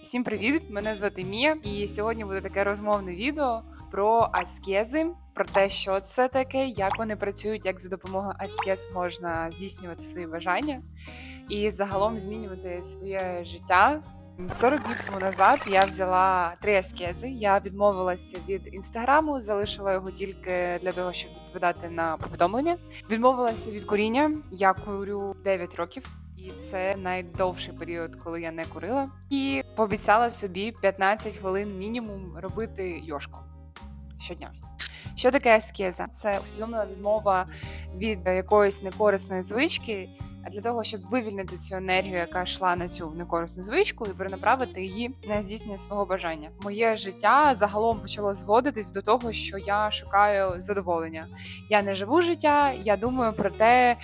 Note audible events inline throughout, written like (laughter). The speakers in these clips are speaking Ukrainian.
Всім привіт! Мене звати Мія, і сьогодні буде таке розмовне відео про аскези, про те, що це таке, як вони працюють, як за допомогою аскез можна здійснювати свої бажання і загалом змінювати своє життя. 40 днів тому назад я взяла три аскези. Я відмовилася від інстаграму, залишила його тільки для того, щоб відповідати на повідомлення. Відмовилася від куріння. Я курю 9 років. І це найдовший період, коли я не курила, і пообіцяла собі 15 хвилин мінімум робити йошку щодня. Що таке аскеза? Це усвідомлена відмова від якоїсь некорисної звички, а для того, щоб вивільнити цю енергію, яка йшла на цю некорисну звичку, і перенаправити її на здійснення свого бажання. Моє життя загалом почало зводитись до того, що я шукаю задоволення. Я не живу життя, я думаю про те,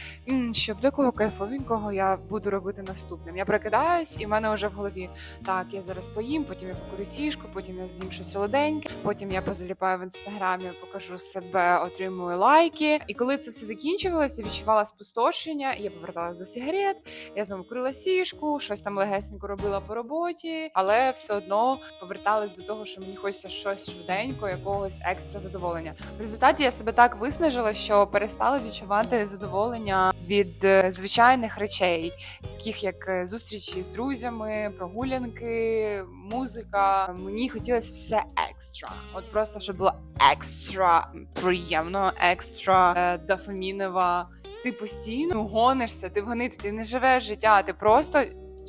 щоб до кого кайфовенького я буду робити наступним. Я прокидаюсь, і в мене вже в голові так, я зараз поїм, потім я покурю сішку, потім я з'їм щось солоденьке, потім я позаліпаю в інстаграмі, покажу себе, отримую лайки. І коли це все закінчувалося, відчувала спустошення, і я поверталася до сигарет, я курила сішку, щось там легесенько робила по роботі, але все одно поверталась до того, що мені хочеться щось швиденько, якогось екстра задоволення. В результаті я себе так виснажила, що перестала відчувати задоволення від е, звичайних речей, таких як е, зустрічі з друзями, прогулянки, музика. Мені хотілося все екстра. От просто щоб було екстра приємно, екстра е, дофамінова. Ти постійно гонишся, ти в гонити, ти не живеш життя, ти просто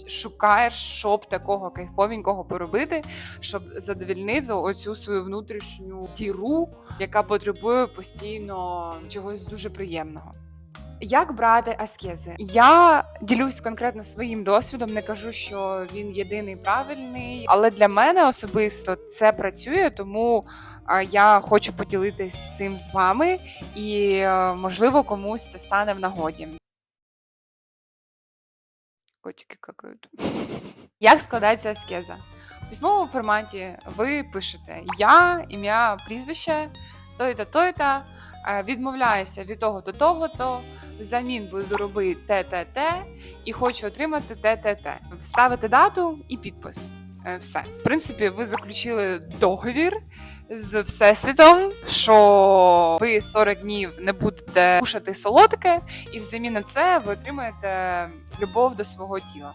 шукаєш, щоб такого кайфовенького поробити, щоб задовільнити оцю свою внутрішню діру, яка потребує постійно чогось дуже приємного. Як брати аскези? Я ділюсь конкретно своїм досвідом, не кажу, що він єдиний правильний, але для мене особисто це працює, тому я хочу поділитись цим з вами, і е, можливо комусь це стане в нагоді. Котики какають. (laughs) Як складається аскеза? В письмовому форматі ви пишете я, ім'я, прізвище, то-то, то-то, е, відмовляюся від того до того, то взамін буду робити те, те, те, і хочу отримати те, те, те. Ставите дату і підпис. Е, Все. В принципі, ви заключили договір з всесвітом, що ви 40 днів не будете кушати солодке, і взамін на це ви отримаєте любов до свого тіла.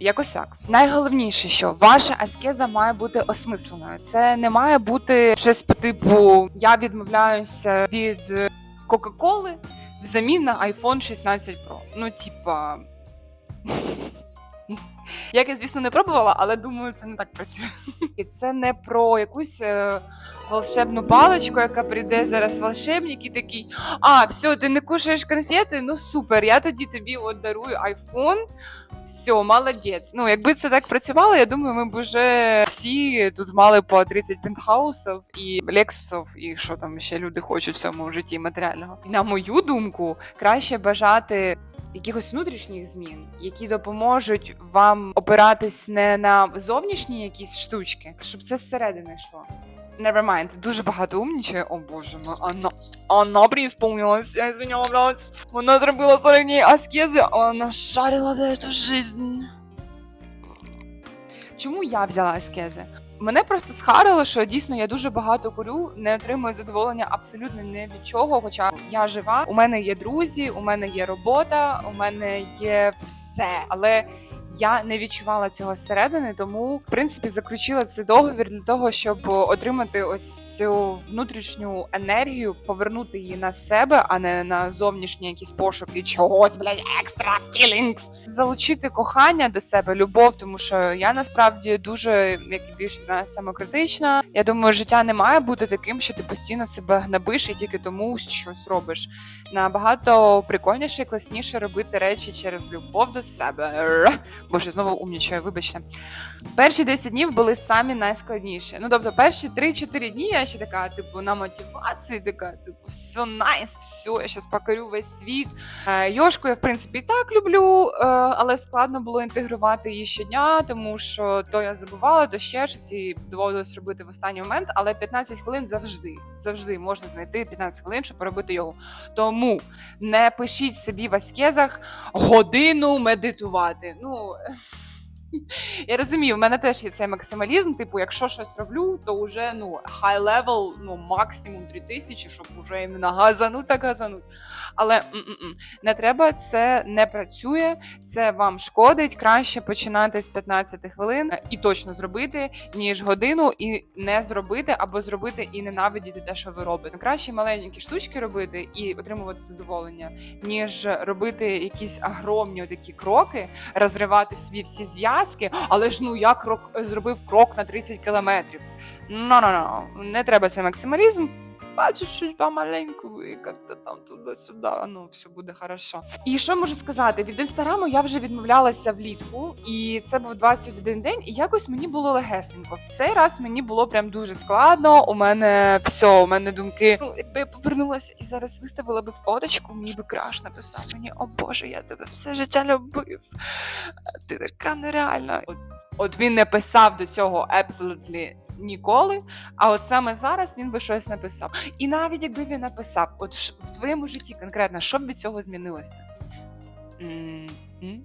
Якось так. Найголовніше, що ваша аскеза має бути осмисленою. Це не має бути щось по типу я відмовляюся від Кока-Коли взамін на iPhone 16 Pro. Ну, типа. (laughs) Я, звісно, не пробувала, але думаю, це не так працює. І це не про якусь е, волшебну паличку, яка прийде зараз волшебник і такий: а, все, ти не кушаєш конфети? Ну супер, я тоді тобі от дарую iPhone. Все, молодець. Ну, якби це так працювало, я думаю, ми б вже всі тут мали по 30 пентхаусів і лексусів, і що там ще люди хочуть в цьому житті матеріального. На мою думку, краще бажати якихось внутрішніх змін, які допоможуть вам опиратись не на зовнішні якісь штучки, щоб це зсередини йшло. Nevermind, дуже багато умнічає. О боже мой, Анна, Анна преисполнилась, я извиняла, блядь. Вона зробила 40 днів аскези, а вона шарила до эту жизнь. Чому я взяла аскези? Мене просто схарило, що дійсно я дуже багато курю, не отримую задоволення абсолютно ні від чого. Хоча я жива, у мене є друзі, у мене є робота, у мене є все, але. Я не відчувала цього зсередини, тому в принципі заключила цей договір для того, щоб отримати ось цю внутрішню енергію, повернути її на себе, а не на зовнішні якісь пошуки чогось, блядь, екстра філінгс. Залучити кохання до себе, любов, тому що я насправді дуже, як і більше знаю, самокритична. Я думаю, життя не має бути таким, що ти постійно себе гнобиш і тільки тому щось робиш. Набагато прикольніше і класніше робити речі через любов до себе. Боже, знову умнічаю, вибачте. Перші 10 днів були самі найскладніші. Ну, тобто, перші 3-4 дні я ще така, типу, на мотивації, така, типу, все найс, все, я зараз покорю весь світ. Е, Йошку я, в принципі, і так люблю, е, але складно було інтегрувати її щодня, тому що то я забувала, то ще щось і доводилось робити в останній момент. Але 15 хвилин завжди, завжди можна знайти 15 хвилин, щоб поробити йогу. Тому не пишіть собі в аскезах годину медитувати. Ну 뭐? Я розумію, в мене теж є цей максималізм. Типу, якщо щось роблю, то вже ну high level, ну максимум 3000, щоб уже іменно газануть, так газануть. Але м-м-м, не треба, це не працює, це вам шкодить. Краще починати з 15 хвилин е, і точно зробити, ніж годину і не зробити, або зробити і ненавидіти те, що ви робите. Краще маленькі штучки робити і отримувати задоволення, ніж робити якісь огромні такі кроки, розривати собі всі зв'язки, але ж ну я крок зробив крок на 30 кілометрів. Ну, ну, ну, не треба цей максималізм. Бачу, щось помаленьку, і як-то там туди-сюди, ну все буде хорошо. І що можу сказати? Від інстаграму я вже відмовлялася влітку, і це був 21 день, і якось мені було легесенько. В цей раз мені було прям дуже складно. У мене все, у мене думки. Ну, якби я повернулася і зараз виставила би фоточку, мені би краш написав мені: О Боже, я тебе все життя любив. Ти така нереальна. От, от він не писав до цього абсолютно ніколи. А от саме зараз він би щось написав. І навіть якби він написав, от в твоєму житті конкретно, що б від цього змінилося? М, м?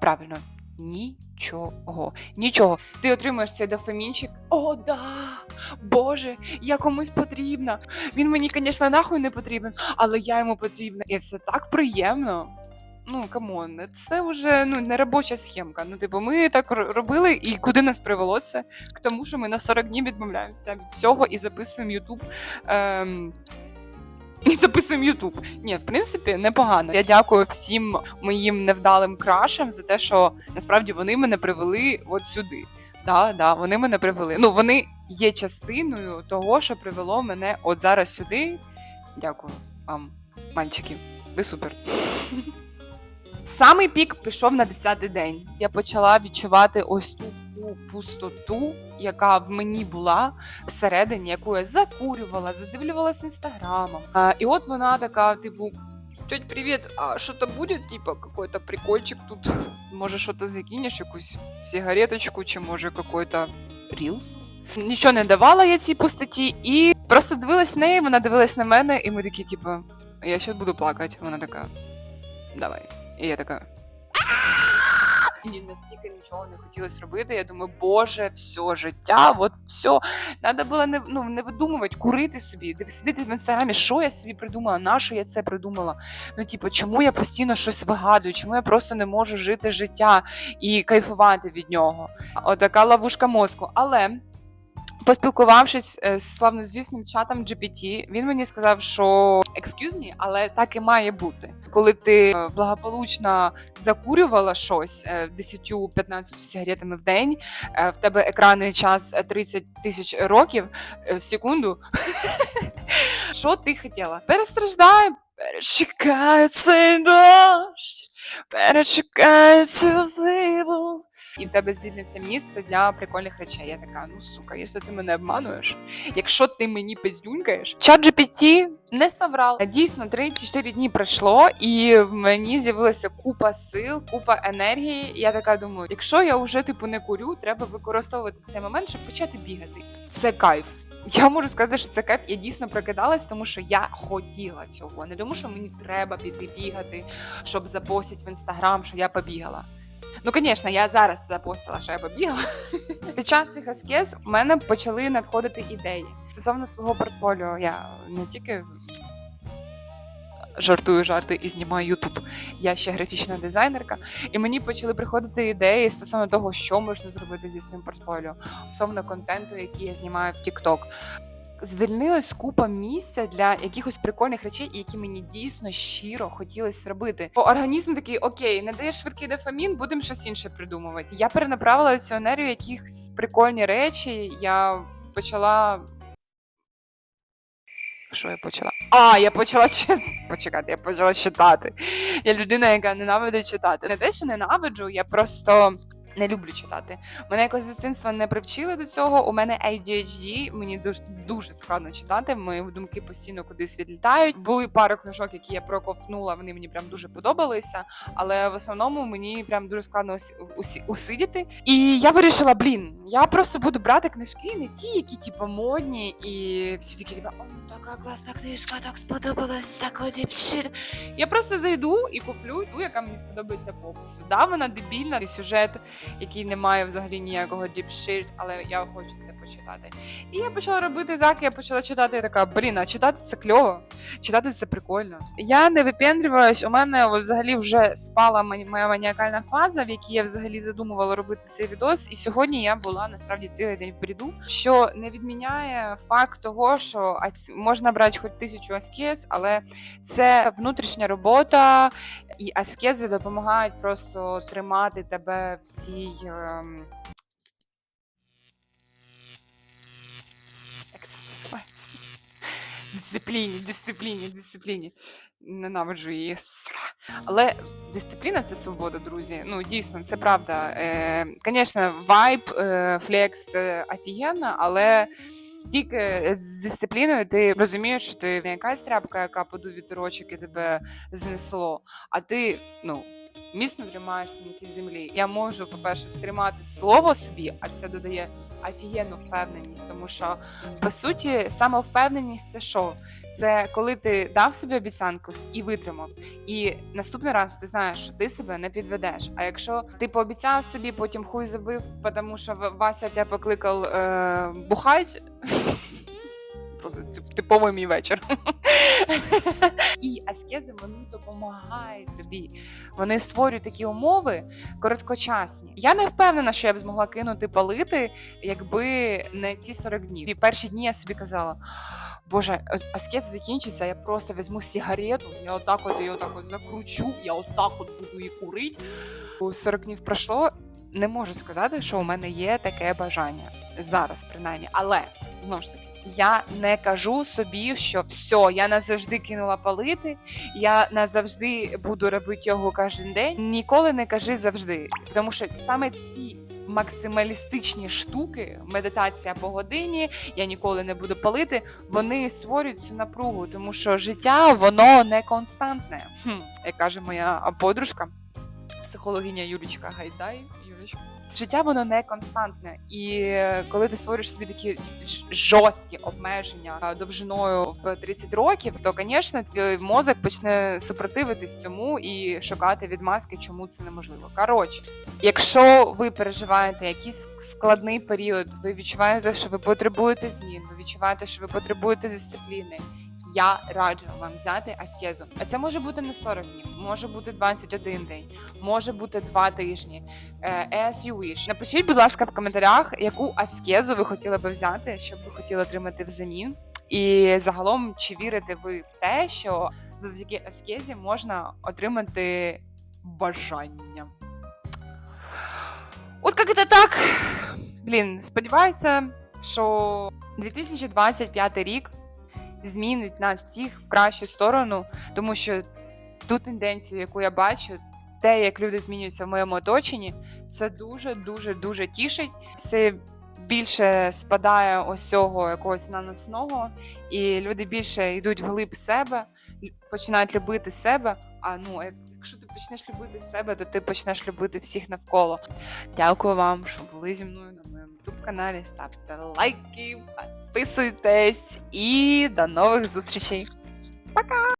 Правильно, нічого. Нічого. Ти отримуєш цей дофамінчик. О, да! Боже, я комусь потрібна. Він мені, звісно, нахуй не потрібен, але я йому потрібна. І це так приємно. Ну, камон, це вже ну, не робоча схемка. Ну, типу, ми так робили, і куди нас привело це? К тому, що ми на 40 днів відмовляємося від всього і записуємо Ютуб. Ем... І записуємо Ютуб. Ні, в принципі, непогано. Я дякую всім моїм невдалим крашам за те, що насправді вони мене привели от сюди. Да, да, вони мене привели. Ну, вони є частиною того, що привело мене от зараз сюди. Дякую вам, мальчики. Ви супер. (laughs) Самий пік пішов на 10-й день. Я почала відчувати ось ту всю пустоту, яка в мені була всередині, яку я закурювала, задивлювалася інстаграмом. А, і от вона така, типу. Теть, привіт, а що-то буде, типа, какой-то прикольчик тут? Може, що-то закинеш, якусь сигареточку, чи може какой-то рілс? Нічого не давала я цій пустоті, і просто дивилась в неї, вона дивилась на мене, і ми такі, типу, я зараз буду плакати. Вона така, давай. І я така. Мені настільки нічого не хотілося робити. Я думаю, боже, все життя, от все. Треба було не, ну, не видумувати, курити собі, сидіти в інстаграмі, що я собі придумала, на що я це придумала. Ну, типу, чому я постійно щось вигадую, чому я просто не можу жити життя і кайфувати від нього. Отака ловушка мозку. Але. Поспілкувавшись е, з славнозвісним чатом GPT, він мені сказав, що excuse me, але так і має бути. Коли ти е, благополучно закурювала щось е, 10-15 сигаретами в день, е, в тебе екранний час е, 30 тисяч років е, в секунду. (laughs) Що ти хотіла? Перестраждай, перечекай цей дощ, перечекай цю зливу. І в тебе звільниться місце для прикольних речей. Я така, ну сука, якщо ти мене обмануєш, якщо ти мені пиздюнькаєш, чат GPT не соврав. Дійсно, 3-4 дні пройшло, і в мені з'явилася купа сил, купа енергії. Я така думаю, якщо я вже типу не курю, треба використовувати цей момент, щоб почати бігати. Це кайф. Я можу сказати, що це кайф. Я дійсно прокидалась, тому що я хотіла цього. Не тому, що мені треба піти бігати, щоб запостити в інстаграм, що я побігала. Ну, звісно, я зараз запостила, що я побігла. (laughs) Під час цих аскез у мене почали надходити ідеї стосовно свого портфоліо. Я не тільки жартую жарти і знімаю Ютуб. Я ще графічна дизайнерка, і мені почали приходити ідеї стосовно того, що можна зробити зі своїм портфоліо, стосовно контенту, який я знімаю в TikTok. Звільнилась купа місця для якихось прикольних речей, які мені дійсно щиро хотілося робити. Бо організм такий: окей, не даєш швидкий дофамін, будемо щось інше придумувати. Я перенаправила цю енергію, якихось прикольні речі. Я почала. Що я почала? А, я почала (laughs) чи... почекати, я почала читати. Я людина, яка ненавидить читати. Не те, що ненавиджу, я просто не люблю читати. Мене якось з дитинства не привчили до цього. У мене ADHD, мені дуже дуже складно читати. Мої думки постійно кудись відлітають. Були пару книжок, які я проковтнула, вони мені прям дуже подобалися. Але в основному мені прям дуже складно усі, усидіти. І я вирішила, блін, Я просто буду брати книжки, не ті, які типу, модні, і всі такі, типу, така класна книжка, так сподобалась, такий діпшит. Я просто зайду і куплю ту, яка мені сподобається по опису. Да, вона дебільна, і сюжет, який не має взагалі ніякого діпшит, але я хочу це почитати. І я почала робити так, я почала читати і така, блін, а читати це кльово, читати це прикольно. Я не випендрювалась, у мене взагалі вже спала моя маніакальна фаза, в якій я взагалі задумувала робити цей відос. І сьогодні я була насправді цілий день в бреду, що не відміняє факт того, що можна брати хоч тисячу аскез, але це внутрішня робота, і аскези допомагають просто тримати тебе в називається? Дисципліні, дисципліні, дисципліні. Ненавиджу її. Але дисципліна це свобода, друзі. Ну, дійсно, це правда. Звісно, вайб, флекс це офігенно, але тільки з дисципліною ти розумієш, що ти не якась тряпка, яка подув вітерочок і тебе знесло, а ти, ну. Міцно тримаєшся на цій землі. Я можу, по-перше, стримати слово собі, а це додає офігенну впевненість, тому що по суті, самовпевненість це що? Це коли ти дав собі обіцянку і витримав, і наступний раз ти знаєш, що ти себе не підведеш. А якщо ти пообіцяв собі, потім хуй забив, тому що Вася тебе покликав е, бухать. Просто типовий мій вечір. (laughs) І аскези вони допомагають тобі. Вони створюють такі умови короткочасні. Я не впевнена, що я б змогла кинути палити, якби не ці 40 днів. І перші дні я собі казала. Боже, аскез закінчиться, я просто візьму сигарету, я отак от її отак от закручу, я отак от буду її курити. 40 днів пройшло. Не можу сказати, що у мене є таке бажання зараз, принаймні. Але знову ж таки, я не кажу собі, що все, я назавжди кинула палити, я назавжди буду робити його кожен день. Ніколи не кажи завжди, тому що саме ці максималістичні штуки, медитація по годині, я ніколи не буду палити. Вони створюють цю напругу, тому що життя воно не константне. Хм, як каже моя подружка, психологиня Юлічка Гайдай. Юлічка. Життя воно не константне, і коли ти створюєш собі такі жорсткі обмеження довжиною в 30 років, то, звісно, твій мозок почне супротивитись цьому і шукати відмазки, чому це неможливо. Коротше, якщо ви переживаєте якийсь складний період, ви відчуваєте, що ви потребуєте змін, ви відчуваєте, що ви потребуєте дисципліни. Я раджу вам взяти аскезу. А це може бути не 40 днів, може бути 21 день, може бути 2 тижні. Е, As you wish. Напишіть, будь ласка, в коментарях, яку аскезу ви хотіли би взяти, що б ви хотіли отримати взамін. І загалом, чи вірите ви в те, що завдяки аскезі можна отримати бажання? От як це так. Блін, сподіваюся, що 2025 рік змінить нас всіх в кращу сторону, тому що ту тенденцію, яку я бачу, те, як люди змінюються в моєму оточенні, це дуже дуже дуже тішить. Все більше спадає ось цього якогось наносного, і люди більше йдуть вглиб себе, починають любити себе. А ну, як- якщо ти почнеш любити себе, то ти почнеш любити всіх навколо. Дякую вам, що були зі мною на моєму youtube каналі. Ставте лайки, підписуйтесь і до нових зустрічей. Пока!